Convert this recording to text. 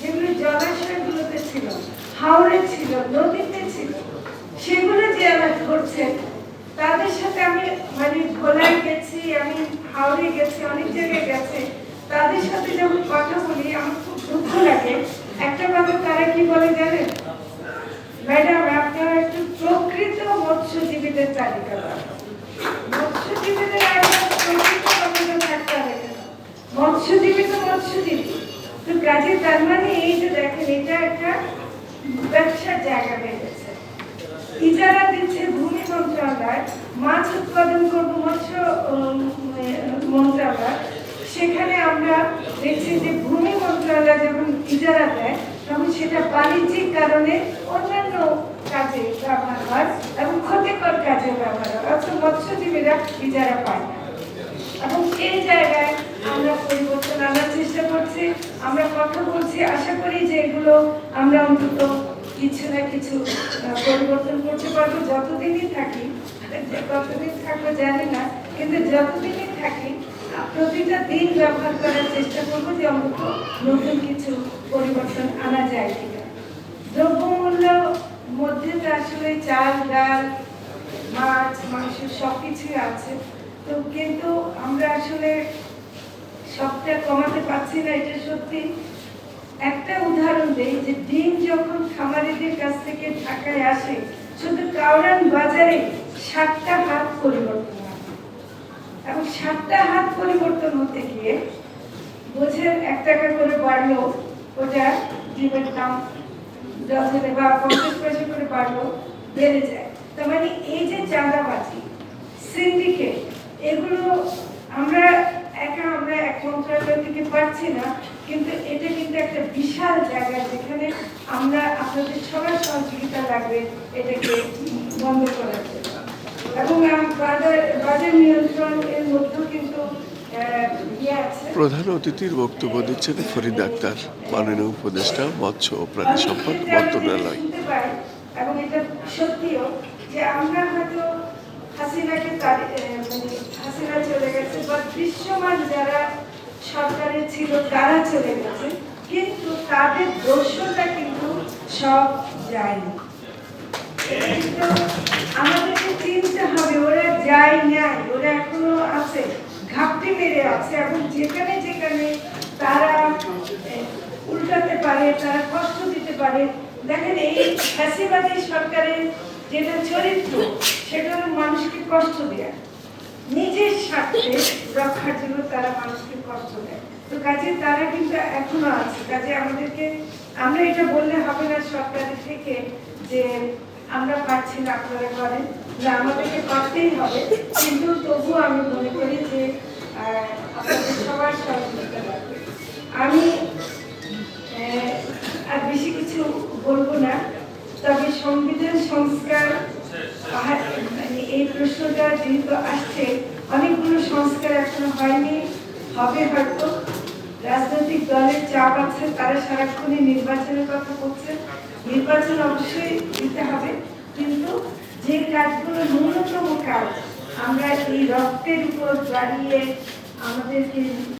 যেগুলো জলাশয়গুলোতে ছিল হাওড়ে ছিল, নদীতে ছিল, সেগুলো যে আমার ধরছেন তাদের সাথে আমি মানে ভোলায় গেছি, আমি হাওড়ে গেছি, অনেক জায়গায় গেছি, তাদের সাথে যখন কথা বলি, আমার খুব দুঃখ লাগে একটা কথা তারা বলে জানেন ম্যাডাম, আপনারা একটু প্রকৃত মৎস্যজীবীদের তালিকা। মৎস্যজীবীদের। মৎস্যজীবী তো মৎস্যজীবী তো কাজে তার মানে এই যে দেখেন, এটা একটা ব্যবসার জায়গা গেছে। ইজারা দিচ্ছে ভূমি মন্ত্রণালয়, মাছ উৎপাদন করব মৎস্য মন্ত্রণালয়। সেখানে আমরা দেখছি যে ভূমি মন্ত্রণালয় যখন ইজারা দেয়, তখন সেটা বাণিজ্যিক কারণে অন্যান্য কাজে ব্যবহার হয় এবং ক্ষতিকর কাজে ব্যবহার হয়, অর্থাৎ মৎস্যজীবীরা ইজারা পায় না এবং এই জায়গায় আমরা পরিবর্তন আনার চেষ্টা করছি, আমরা কথা বলছি, আশা করি যে এগুলো আমরা অন্তত কিছু না কিছু পরিবর্তন করতে পারব। যতদিনই থাকি কতদিন থাকব জানি না, কিন্তু যতদিনই থাকি প্রতিটা দিন ব্যবহার করার চেষ্টা করব যে অন্তত নতুন কিছু পরিবর্তন আনা যায় কিনা। দ্রব্যমূল্য মধ্যে তো আসলে চাল, ডাল, মাছ, মাংস সব কিছুই আছে। তো কিন্তু আমরা আসলে সবটা কমাতে পারছি না, এটা সত্যি। একটা উদাহরণ দেই যে ডিম যখন খামারিদের কাছ থেকে ঢাকায় আসে, শুধু কাউরান বাজারে সাতটা হাত পরিবর্তন হয়। এবং সাতটা হাত পরিবর্তন হতে গিয়ে বোঝেন এক টাকা করে বাড়লো, ওটা ডিমের দাম ডজনে বা পঞ্চাশ পয়সা করে বাড়লো, বেড়ে যায়। তার মানে এই যে চাঁদাবাজি সিন্ডিকেট এগুলো আমরা একা আমরা এক মন্ত্রণালয় থেকে পাচ্ছি না কিন্তু এটা কিন্তু একটা বিশাল জায়গা যেখানে আমরা আপনাদের সবার সহযোগিতা লাগবে এটাকে বন্ধ করার জন্য। এবং বাজার নিয়ন্ত্রণ এর মধ্যেও কিন্তু ইয়ে প্রধান অতিথির বক্তব্য দিচ্ছেন ফরিদ আক্তার মাননীয় উপদেষ্টা মৎস্য ও প্রাণী সম্পদ মন্ত্রণালয়। এবং এটা সত্যিও যে আমরা হয়তো হাসিনাকে মানে হাসিনা চলে গেছে বা দৃশ্যমান যারা সরকারে ছিল তারা চলে গেছে, কিন্তু তাদের দোষটা কিন্তু সব যায়নি। আমাদেরকে চিনতে হবে, ওরা যায় নাই, ওরা এখনও আছে, ঘাপটি মেরে আছে, এবং যেখানে যেখানে তারা উল্টাতে পারে, তারা কষ্ট দিতে পারে। দেখেন এই ফ্যাসিবাদী সরকারের যেটা চরিত্র, সেটা হলো মানুষকে কষ্ট দেয়া। নিজের স্বার্থে রক্ষার জন্য তারা মানুষকে কষ্ট দেয়। তো কাজে তারা কিন্তু এখনও আছে। কাজে আমাদেরকে, আমরা এটা বললে হবে না সরকারের থেকে যে আমরা পাচ্ছি না আপনারা করেন। না, আমাদেরকে করতেই হবে। কিন্তু তবু আমি মনে করি যে আপনাদের সবার সহযোগিতা লাগবে আমি আর বেশি কিছু বলব না। তবে সংবিধান সংস্কার মানে এই প্রশ্নটা যেহেতু আসছে, অনেকগুলো সংস্কার এখনও হয়নি, হবে হয়তো। রাজনৈতিক দলের চাপ আছে, তারা সারাক্ষণই নির্বাচনের কথা বলছে। নির্বাচন অবশ্যই দিতে হবে, কিন্তু যে কাজগুলো ন্যূনতম কাজ, আমরা এই রক্তের উপর দাঁড়িয়ে আমাদেরকে